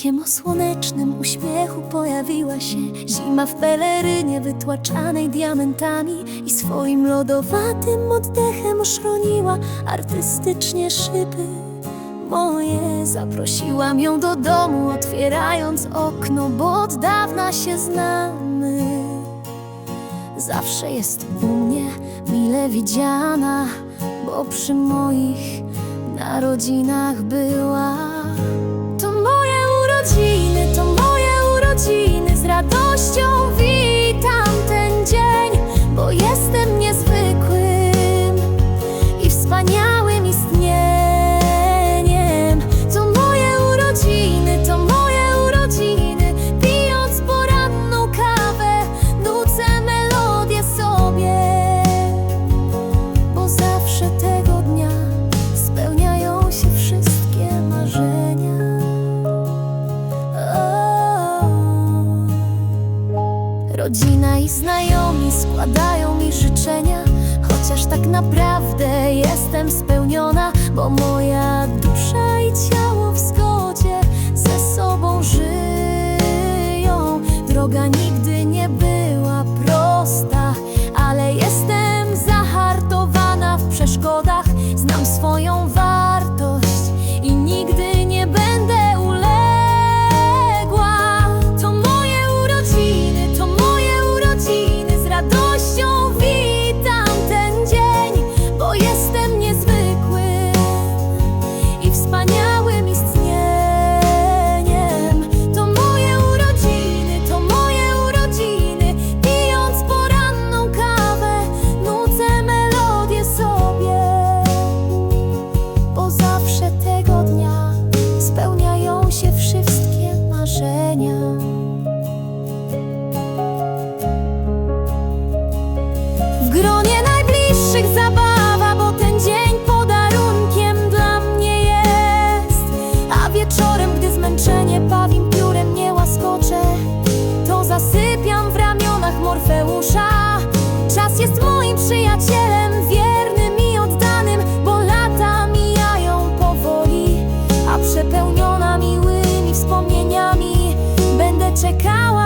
Porankiem o słonecznym uśmiechu pojawiła się Zima w pelerynie wytłaczanej diamentami I swoim lodowatym oddechem oszroniła artystycznie szyby moje Zaprosiłam ją do domu, otwierając okno, bo od dawna się znamy Zawsze jest u mnie mile widziana, bo przy moich narodzinach była. Rodzina i znajomi składają mi życzenia, chociaż tak naprawdę jestem spełniona, W gronie najbliższych zabawa, bo ten dzień podarunkiem dla mnie jest. A wieczorem, gdy zmęczenie pawim piórem nie łaskocze To zasypiam w ramionach Morfeusza. Czas jest moim przyjacielem, wiernym i oddanym Bo lata mijają powoli, a przepełniona miłymi wspomnieniami Będę czekała